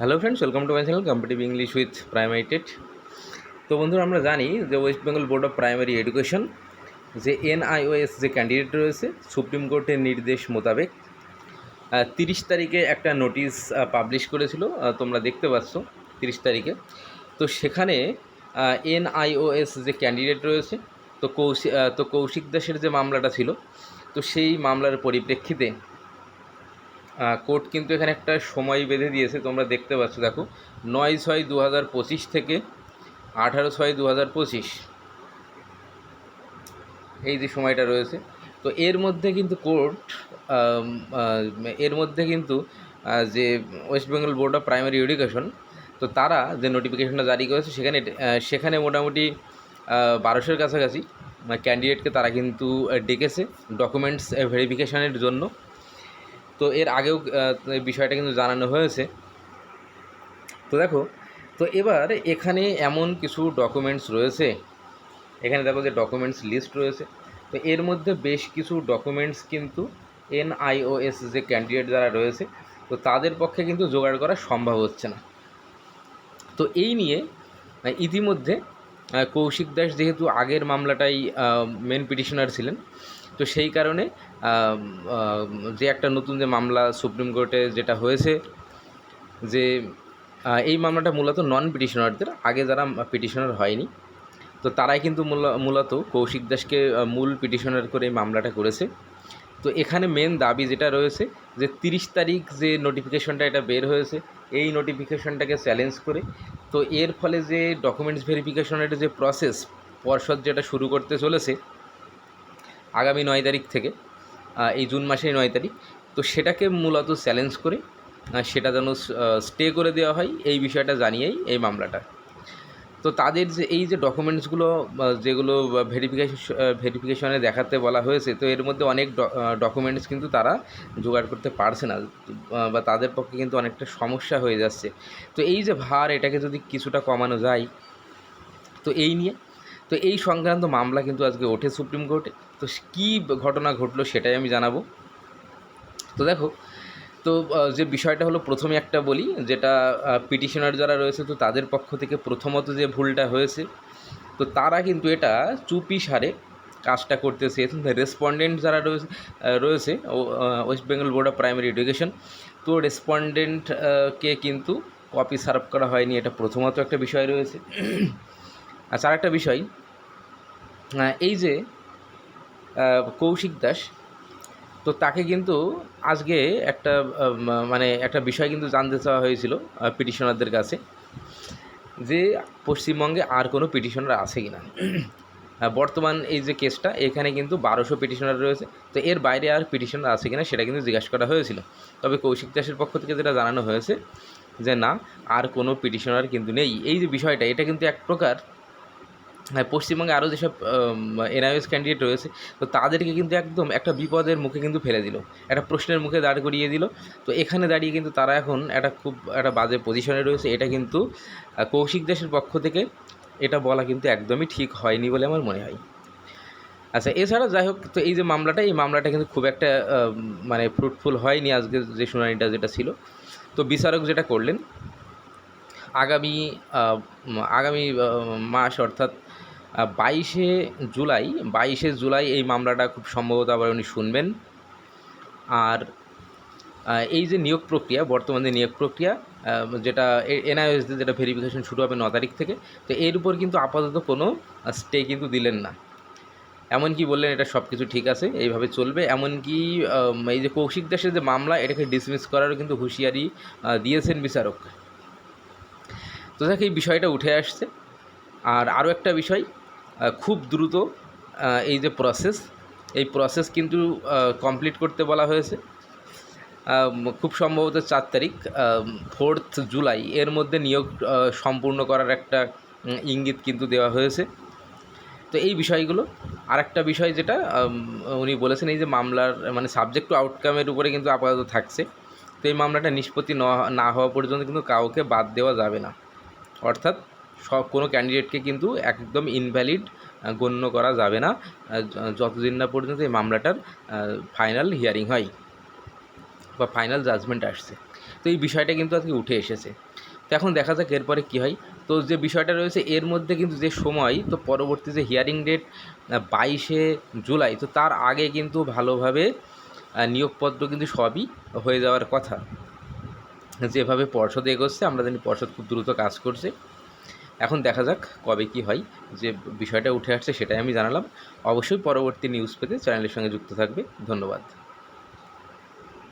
Hello friends welcome to my channel competitive English with primary TET তো বন্ধুরা, আমরা জানি যে west Bengal board of primary education যে এনআইওএস যে ক্যান্ডিডেট রয়েছে সুপ্রিম কোর্টের নির্দেশ মোতাবেক তিরিশ তারিখে একটা নোটিশ পাবলিশ করেছিল তোমরা দেখতে পাচ্ছ তিরিশ তারিখে। তো সেখানে এনআইওএস যে ক্যান্ডিডেট রয়েছে, তো কৌশিক তো কৌশিক দাসের যে মামলাটা ছিল, তো সেই মামলার পরিপ্রেক্ষিতে কোর্ট কিন্তু এখানে একটা সময় বেঁধে দিয়েছে, তোমরা দেখতে পাচ্ছ, দেখো। নয় ছয় দু হাজার পঁচিশ থেকে আঠারো ছয় দু হাজার পঁচিশ। এই যে সময়টা রয়েছে, তো এর মধ্যে কিন্তু কোর্ট এর মধ্যে কিন্তু যে West Bengal board of primary education, তো তারা যে নোটিফিকেশনটা জারি করেছে, সেখানে সেখানে মোটামুটি বারোশোর কাছাকাছি ক্যান্ডিডেটকে তারা কিন্তু ডেকেছে, ডকুমেন্টস ভেরিফিকেশনের জন্য। তো এর আগেও বিষয়টা কিন্তু জানানো হয়েছে। তো দেখো, তো এবার এখানে এমন কিছু ডকুমেন্টস রয়েছে। এখানে দেখো যে ডকুমেন্টস লিস্ট রয়েছে। তো এর মধ্যে বেশ কিছু ডকুমেন্টস কিন্তু এনআইওএস যে ক্যান্ডিডেট যারা রয়েছে, তো তাদের পক্ষে কিন্তু জোগাড় করা সম্ভব হচ্ছে না। তো এই নিয়ে ইতিমধ্যে কৌশিক দাস যেহেতু আগের মামলাটাই মেন পিটিশনার ছিলেন তো সেই কারণে যে একটা নতুন যে মামলা সুপ্রিম কোর্টে যেটা হয়েছে, যে এই মামলাটা মূলত নন পিটিশনারদের আগে যারা পিটিশনার হয়নি, তো তারাই কিন্তু মূল- মূলত কৌশিক দাসকে মূল পিটিশনার করে এই মামলাটা করেছে। তো এখানে মেন দাবি যেটা রয়েছে, যে তিরিশ তারিখ যে নোটিফিকেশনটা এটা বের হয়েছে, এই নোটিফিকেশনটাকে চ্যালেঞ্জ করে, তো এর ফলে যে ডকুমেন্টস ভেরিফিকেশনের যে প্রসেস পর্ষদ যেটা শুরু করতে চলেছে আগামী নয় তারিখ থেকে এই জুন মাসের নয় তারিখ। তো সেটাকে মূলত চ্যালেঞ্জ করে সেটা যেন স্টে করে দেওয়া হয়, এই বিষয়টা জানিয়েই এই মামলাটা। তো তাদের যে এই যে ডকুমেন্টসগুলো যেগুলো ভেরিফিকেশন ভেরিফিকেশনে দেখাতে বলা হয়েছে, তো এর মধ্যে অনেক ডকুমেন্টস কিন্তু তারা জোগাড় করতে পারছে না বা তাদের পক্ষে কিন্তু অনেকটা সমস্যা হয়ে যাচ্ছে। তো এই যে ভার, এটাকে যদি কিছুটা কমানো যায়, তো এই নিয়ে তো এই সংক্রান্ত মামলা কিন্তু আজকে ওঠে সুপ্রিম কোর্টে। তো কী ঘটনা ঘটলো সেটাই আমি জানাব। তো দেখো, তো যে বিষয়টা হলো প্রথমে একটা বলি, যেটা পিটিশনার যারা রয়েছে তো তাদের পক্ষ থেকে প্রথমত যে ভুলটা হয়েছে, তো তারা কিন্তু এটা চুপি সারে কাজটা করতে চেয়েছেন। রেসপন্ডেন্ট যারা রয়েছে রয়েছে West Bengal board of primary education তো রেসপন্ডেন্টকে কিন্তু কপি সার্ভ করা হয়নি, এটা প্রথমত একটা বিষয় রয়েছে। আচ্ছা আরেকটা বিষয়। এই যে কৌশিক দাস, তো তাকে কিন্তু আজকে একটা মানে একটা বিষয় কিন্তু জানতে চাওয়া হয়েছিল পিটিশনারদের কাছে, যে পশ্চিমবঙ্গে আর কোনো পিটিশনার আছে কি না বর্তমান এই যে কেসটা, এখানে কিন্তু বারোশো পিটিশনার রয়েছে, তো এর বাইরে আর পিটিশনার আছে কিনা সেটা কিন্তু জিজ্ঞাসা করা হয়েছিল। তবে কৌশিক দাসের পক্ষ থেকে যেটা জানানো হয়েছে, যে না, আর কোনো পিটিশনার কিন্তু নেই। এই যে বিষয়টা, এটা কিন্তু এক প্রকার হ্যাঁ পশ্চিমবঙ্গে আরও যেসব এনআইএস ক্যান্ডিডেট রয়েছে, তো তাদেরকে কিন্তু একদম একটা বিপদের মুখে কিন্তু ফেলে দিল। একটা প্রশ্নের মুখে দাঁড় করিয়ে দিল। তো এখানে দাঁড়িয়ে কিন্তু তারা এখন একটা খুব, একটা বাজে পজিশনে রয়েছে। এটা কিন্তু কৌশিক দাসের পক্ষ থেকে এটা বলা কিন্তু একদমই ঠিক হয়নি বলে আমার মনে হয়। আচ্ছা এছাড়া যাই হোক, তো এই যে মামলাটা, এই মামলাটা কিন্তু খুব একটা মানে ফ্রুটফুল হয়নি আজকে যে শুনানিটা যেটা ছিল। তো বিচারক যেটা করলেন আগামী আগামী মাস অর্থাৎ বাইশে জুলাই বাইশে জুলাই এই মামলাটা খুব সম্ভবত আবার উনি শুনবেন। আর এই যে নিয়োগ প্রক্রিয়া, বর্তমানে নিয়োগ প্রক্রিয়া যেটা এনআইএস যেটা ভেরিফিকেশন শুরু হবে ন তারিখ থেকে, তো এর উপর কিন্তু আপাতত কোনো স্টে কিন্তু দিলেন না। এমনকি বললেন এটা সব কিছু ঠিক আছে, এইভাবে চলবে। এমনকি এই যে কৌশিক দাসের যে মামলা, এটাকে ডিসমিস করারও কিন্তু হুঁশিয়ারি দিয়েছেন বিচারক। তো দেখ, এই বিষয়টা উঠে আসছে। আর আরও একটা বিষয় খুব দ্রুত এই যে প্রসেস এই প্রসেস কিন্তু কমপ্লিট করতে বলা হয়েছে। খুব সম্ভবত চার তারিখ ফোর্থ জুলাই এর মধ্যে নিয়োগ সম্পূর্ণ করার একটা ইঙ্গিত কিন্তু দেওয়া হয়েছে। তো এই বিষয়গুলো, আরেকটা বিষয় যেটা উনি বলেছেন এই যে মামলার মানে সাবজেক্ট টু আউটকামের উপরে কিন্তু আপাতত থাকছে। তো এই মামলাটা নিষ্পত্তি না হওয়া পর্যন্ত কিন্তু কাউকে বাদ দেওয়া যাবে না। অর্থাৎ সব কোনো ক্যান্ডিডেটকে কিন্তু একদম ইনভ্যালিড গণ্য করা যাবে না। যতদিন না পর্যন্ত এই মামলাটার ফাইনাল হিয়ারিং হয় বা ফাইনাল জাজমেন্ট আসছে। তো এই বিষয়টা কিন্তু আজকে উঠে এসেছে। তো এখন দেখা যাক এরপরে কী হয়। তো যে বিষয়টা রয়েছে, এর মধ্যে কিন্তু যে সময়, তো পরবর্তী যে হিয়ারিং ডেট বাইশে জুলাই, তো তার আগে কিন্তু ভালোভাবে নিয়োগপত্র কিন্তু সবই হয়ে যাওয়ার কথা। যেভাবে পর্ষদ এগোচ্ছে, আমরা জানি পর্ষদ খুব দ্রুত কাজ করছে। এখন দেখা যাক কবে কি হয়, যে বিষয়টা উঠে আসছে সেটাই আমি জানালাম। অবশ্যই পরবর্তী নিউজ পেতে চ্যানেলের সঙ্গে যুক্ত থাকবে। ধন্যবাদ।